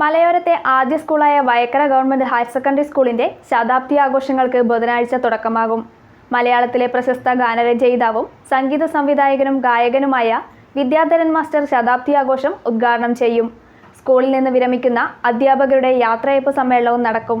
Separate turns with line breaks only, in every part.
മലയോരത്തെ ആദ്യ സ്കൂളായ Vayakkara government higher secondary സ്കൂളിന്റെ ശതാബ്ദി ആഘോഷങ്ങൾക്ക് ബുധനാഴ്ച തുടക്കമാകും. മലയാളത്തിലെ പ്രശസ്ത ഗാനരചയിതാവും സംഗീത സംവിധായകനും ഗായകനുമായ വിദ്യാധരൻ മാസ്റ്റർ ശതാബ്ദി ആഘോഷം ഉദ്ഘാടനം ചെയ്യും. സ്കൂളിൽ നിന്ന് വിരമിക്കുന്ന അധ്യാപകരുടെ യാത്രയപ്പ് സമ്മേളനവും നടക്കും.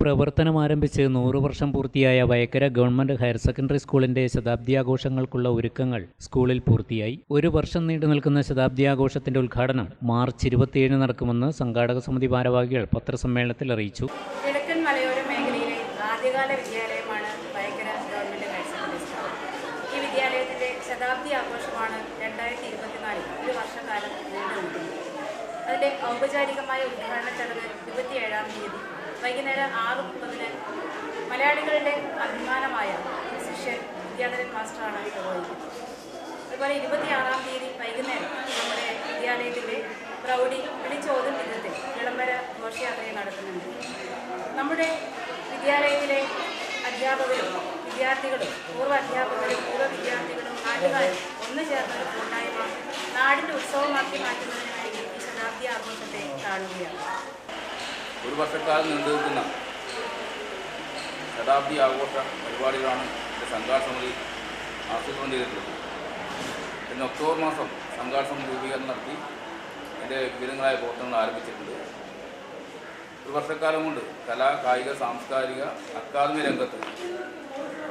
പ്രവർത്തനം ആരംഭിച്ച് നൂറ് വർഷം പൂർത്തിയായ വയക്കര ഗവൺമെന്റ് ഹയർ സെക്കൻഡറി സ്കൂളിന്റെ ശതാബ്ദി ആഘോഷങ്ങൾക്കുള്ള ഒരുക്കങ്ങൾ സ്കൂളിൽ പൂർത്തിയായി. ഒരു വർഷം നീണ്ടു നിൽക്കുന്ന ശതാബ്ദി ആഘോഷത്തിന്റെ ഉദ്ഘാടനം മാർച്ച് ഇരുപത്തിയേഴിന് നടക്കുമെന്ന് സംഘാടക സമിതി ഭാരവാഹികൾ പത്രസമ്മേളനത്തിൽ അറിയിച്ചു.
കിഴക്കൻ മലയോര മേഖലയിലെ ആദ്യകാല വിദ്യാലയമാണ് Vayakkara government higher secondary school ഈ വിദ്യാലയത്തിന്റെ ശതാബ്ദി ആഘോഷമാണ് രണ്ടായിരത്തി ഇരുപത്തിനാലിൽ ഒരു വർഷക്കാലം നീണ്ടു നിൽക്കുന്നത് അതിന്റെ ഔപചാരികമായ ഉദ്ഘാടന ചടങ്ങ് ഇരുപത്തിയേഴാം തീയതി. വൈകുന്നേരം ആറ് മുപ്പതിന് മലയാളികളുടെ അഭിമാനമായ ശിഷ്യൻ വിദ്യാധരൻ മാസ്റ്ററാണ് നിർവഹിക്കുന്നത് അതുപോലെ ഇരുപത്തിയാറാം തീയതി വൈകുന്നേരം നമ്മുടെ വിദ്യാലയത്തിന്റെ പ്രൗഢി വിളിച്ചോതും വിധത്തിൽ വിളംബര ഘോഷയാത്രയും നടത്തുന്നുണ്ട് നമ്മുടെ വിദ്യാലയത്തിലെ അധ്യാപകരും വിദ്യാർത്ഥികളും പൂർവ അധ്യാപകരും പൂർവ വിദ്യാർത്ഥികളും നാട്ടുകാരും ഒന്നു ചേർന്നൊരു കൂട്ടായ്മ നാടിന്റെ ഉത്സവമാക്കി മാറ്റുന്നതിന് ശതാബ്ദി ആഘോഷത്തെ കാണുകയാണ്.
ഒരു വർഷക്കാലം നീണ്ടു നിൽക്കുന്ന ശതാബ്ദി ആഘോഷ പരിപാടികളാണ് എന്റെ സംഘാട സമിതി ആസൂത്രണം ചെയ്തിട്ടുള്ളത്. ഒക്ടോബർ മാസം സംഘാട സമിതി രൂപീകരണം നടത്തി എന്റെ വിവിധങ്ങളായ പ്രവർത്തനങ്ങൾ ആരംഭിച്ചിട്ടുണ്ട്. ഒരു വർഷക്കാലം കൊണ്ട് കലാ കായിക സാംസ്കാരിക അക്കാദമി രംഗത്ത്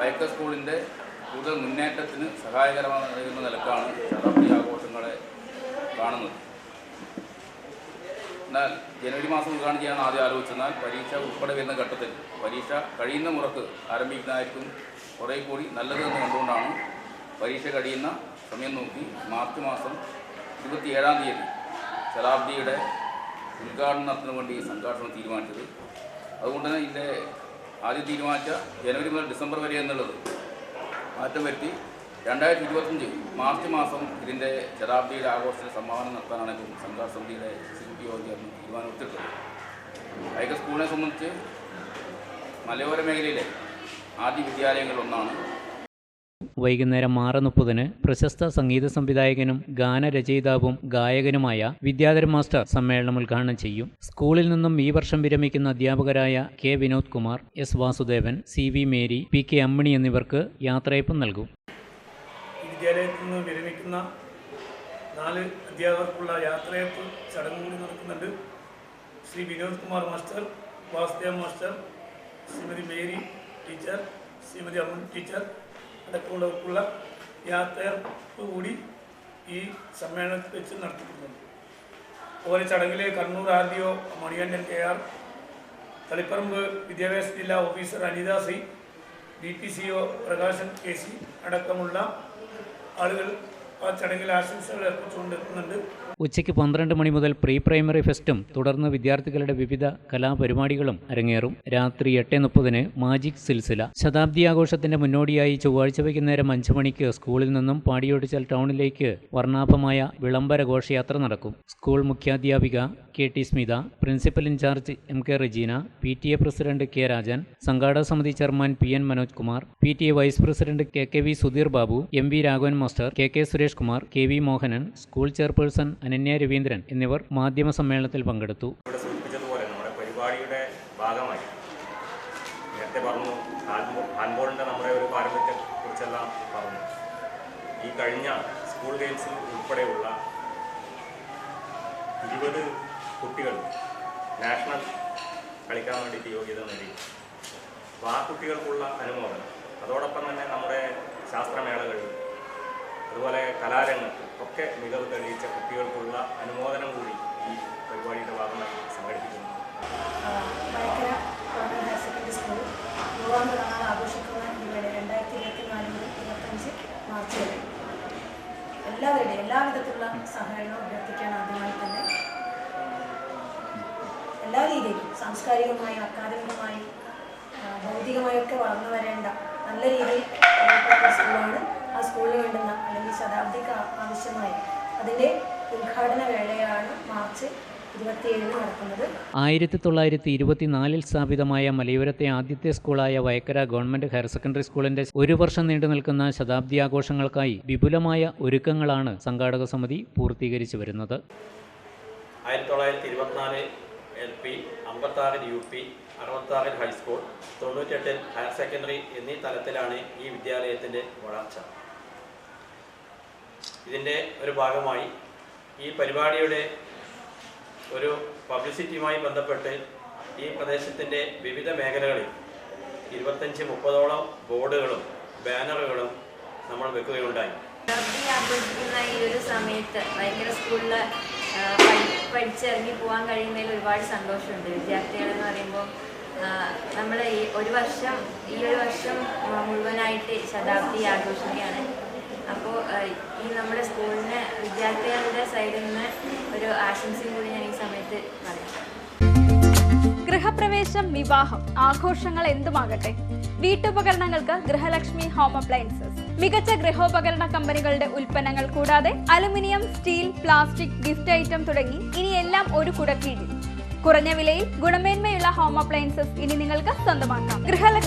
വൈക്ക സ്കൂളിന്റെ കൂടുതൽ മുന്നേറ്റത്തിന് സഹായകരമാകുന്ന നിലക്കാണ് ശതാബ്ദി ആഘോഷങ്ങളെ കാണുന്നത്. എന്നാൽ ജനുവരി മാസം ഉദ്ഘാടനം ചെയ്യാൻ ആദ്യം ആലോചിച്ചെന്നാൽ പരീക്ഷ ഉൾപ്പെടെ വരുന്ന ഘട്ടത്തിൽ പരീക്ഷ കഴിയുന്ന മുറക്ക് ആരംഭിക്കുന്നതായിരിക്കും കുറേ കൂടി നല്ലതെന്ന് കണ്ടുകൊണ്ടാണ് പരീക്ഷ കഴിയുന്ന സമയം നോക്കി മാർച്ച് മാസം ഇരുപത്തിയേഴാം തീയതി ശതാബ്ദിയുടെ ഉദ്ഘാടനത്തിന് വേണ്ടി സംഘാടനം തീരുമാനിച്ചത്. അതുകൊണ്ട് തന്നെ ഇതിന്റെ ആദ്യം തീരുമാനിച്ച ജനുവരി മുതൽ ഡിസംബർ വരെ എന്നുള്ളത് മാറ്റം വരുത്തി രണ്ടായിരത്തി ഇരുപത്തഞ്ച് മാർച്ച് മാസം ഇതിന്റെ ശതാബ്ദിയുടെ ആഘോഷത്തിന് സമ്മാനം നടത്താനാണ് സംഘാടന സമിതിയുടെ യോഗം ചേർന്ന് തീരുമാനമെടുത്തിട്ടുള്ളത് അയക്ക സ്കൂളിനെ സംബന്ധിച്ച് മലയോര മേഖലയിലെ ആദ്യ വിദ്യാലയങ്ങളിലൊന്നാണ്
വൈകുന്നേരം ആറ് മുപ്പതിന് പ്രശസ്ത സംഗീത സംവിധായകനും ഗാനരചയിതാവും ഗായകനുമായ വിദ്യാധര മാസ്റ്റർ സമ്മേളനം ഉദ്ഘാടനം ചെയ്യും. സ്കൂളിൽ നിന്നും ഈ വർഷം വിരമിക്കുന്ന അധ്യാപകരായ K Vinod Kumar S Vasudevan C V Mary P K Ammini എന്നിവർക്ക് യാത്രയപ്പം നൽകും.
വിദ്യാലയത്തിൽ നിന്ന് വിരമിക്കുന്ന നാല് അധ്യാപകർക്കുള്ള യാത്രയപ്പ് ചടങ്ങ് കൂടി നടക്കുന്നുണ്ട്. Shri Vinod Kumar master Vasudev master Shrimati Mary teacher Shrimati Amman teacher അടക്കമുള്ളവർക്കുള്ള യാത്രയപ്പ് കൂടി ഈ സമ്മേളനത്തിൽ വെച്ച് നടത്തിയിട്ടുണ്ട്. അതുപോലെ ചടങ്ങിൽ Kannur R D O Manikandan K R Taliparamba വിദ്യാഭ്യാസ ജില്ലാ officer Anitha C D P C O Prakashan K C അടക്കമുള്ള ആളുകൾ ആ ചടങ്ങിൽ ആശംസകൾ അർപ്പിച്ചുകൊണ്ടെത്തുന്നുണ്ട്
ഉച്ചയ്ക്ക് പന്ത്രണ്ട് മണി മുതൽ പ്രീ പ്രൈമറി ഫെസ്റ്റും തുടർന്ന് വിദ്യാർത്ഥികളുടെ വിവിധ കലാപരിപാടികളും അരങ്ങേറും. രാത്രി എട്ട് മുപ്പതിന് മാജിക് സിൽസില. ശതാബ്ദി ആഘോഷത്തിന്റെ മുന്നോടിയായി ചൊവ്വാഴ്ച വൈകുന്നേരം അഞ്ചു മണിക്ക് സ്കൂളിൽ നിന്നും പാടിയൊടിച്ചാൽ ടൗണിലേക്ക് വർണാഭമായ വിളംബര ഘോഷയാത്ര നടക്കും. School മുഖ്യാധ്യാപിക K T Smitha principal incharge M K Rajeena P T A president K Rajan സംഘാടക സമിതി chairman P N Manoj Kumar P T A vice president K K V Sudheer Babu M V Raghavan master K K Suresh Kumar K V Mohanan school chairperson Ananya Raveendran എന്നിവർ മാധ്യമ സമ്മേളനത്തിൽ പങ്കെടുത്തു.
നമ്മുടെ പരിപാടിയുടെ ഭാഗമായി നേരത്തെ പറഞ്ഞു ഹാൻഡ്ബോളിന്റെ നമ്മുടെ ഒരു പാരമ്പര്യത്തെ കുറിച്ചെല്ലാം പറഞ്ഞു. ഈ കഴിഞ്ഞ സ്കൂൾ ഗെയിംസിൽ ഉൾപ്പെടെയുള്ള ഇരുപത് കുട്ടികൾ നാഷണൽ കളിക്കാൻ വേണ്ടിയിട്ട് യോഗ്യത നേടി. അപ്പോൾ ആ കുട്ടികൾക്കുള്ള അനുമോദനം. അതോടൊപ്പം തന്നെ നമ്മുടെ ശാസ്ത്രമേളകൾ അതുപോലെ കലാരംഗത്ത് ഒക്കെ മികവ് തെളിയിച്ച കുട്ടികൾക്കുള്ള അനുമോദനം കൂടി ഈ പരിപാടിയുടെ ഭാഗമായി സംഘടിപ്പിക്കുന്നു.
എല്ലാവരുടെയും എല്ലാവിധത്തിലുള്ള സഹായങ്ങളും അഭ്യർത്ഥിക്കാൻ ആദ്യമായി തന്നെ എല്ലാ രീതിയിലും സാംസ്കാരികമായും അക്കാദമികമായും
ഭൗതികമായും ഒക്കെ വളർന്നു വരേണ്ട നല്ല രീതിയിൽ സ്കൂളാണ് ആ സ്കൂളിന് വേണ്ടുന്ന അല്ലെങ്കിൽ ശതാബ്ദിക്ക് ആവശ്യമായ അതിന്റെ ഉദ്ഘാടന വേളയാണ് മാർച്ച്
ആയിരത്തി തൊള്ളായിരത്തി ഇരുപത്തിനാലിൽ സ്ഥാപിതമായ മലയോരത്തെ ആദ്യത്തെ സ്കൂളായ വയക്കര ഗവൺമെന്റ് ഹയർ സെക്കൻഡറി സ്കൂളിന്റെ ഒരു വർഷം നീണ്ടു നിൽക്കുന്ന ശതാബ്ദി ആഘോഷങ്ങൾക്കായി വിപുലമായ ഒരുക്കങ്ങളാണ് സംഘാടക സമിതി പൂർത്തീകരിച്ചു വരുന്നത്.
ആയിരത്തി തൊള്ളായിരത്തി ഇരുപത്തിനാല് എൽ പി അമ്പത്താറിൽ യു പി അറുപത്താറിൽ ഹൈസ്കൂൾ തൊണ്ണൂറ്റെട്ടിൽ ഹയർ സെക്കൻഡറി എന്നീ തലത്തിലാണ് ഈ വിദ്യാലയത്തിന്റെ വളർച്ച. ഇതിന്റെ ഒരു ഭാഗമായി ഈ പരിപാടിയുടെ ഒരു പബ്ലിസിറ്റിയുമായി ബന്ധപ്പെട്ട് ഈ പ്രദേശത്തിന്റെ വിവിധ മേഖലകളിൽ ഇരുപത്തഞ്ച് മുപ്പതോളം ബോർഡുകളും ബാനറുകളും നമ്മൾ വെക്കുകയുണ്ടായി.
ആഘോഷിക്കുന്ന ഈ ഒരു സമയത്ത് ഭയങ്കര സ്കൂളിൽ പഠിച്ചിറങ്ങി പോകാൻ കഴിയുന്നതിൽ ഒരുപാട് സന്തോഷമുണ്ട്. വിദ്യാർത്ഥികളെന്ന് പറയുമ്പോൾ നമ്മൾ ഈ ഒരു വർഷം ഈ ഒരു വർഷം മുഴുവനായിട്ട് ശതാബ്ദി ആഘോഷിക്കുകയാണ്. അപ്പോൾ ഈ നമ്മുടെ സ്കൂളിന് വിദ്യാർത്ഥികളുടെ സൈഡിൽ നിന്ന് ഒരു ആശംസയും കൂടി ഞാൻ ഈ സമയത്ത് പറയാം.
ഗൃഹപ്രവേശം വിവാഹം ആഘോഷങ്ങൾ എന്തുമാകട്ടെ? വീട്ടുപകരണങ്ങൾക്ക് ഗൃഹലക്ഷ്മി ഹോം അപ്ലയൻസസ് മികച്ച ഗൃഹോപകരണ കമ്പനികളുടെ ഉൽപ്പന്നങ്ങൾ കൂടാതെ aluminium steel plastic gift item തുടങ്ങി ഇനിയെല്ലാം ഒരു കുടക്കീഴിൽ. കുറഞ്ഞ വിലയിൽ ഗുണമേന്മയുള്ള ഹോം അപ്ലയൻസസ് ഇനി നിങ്ങൾക്ക് സ്വന്തമാക്കാം. ഗൃഹലക്ഷ്മി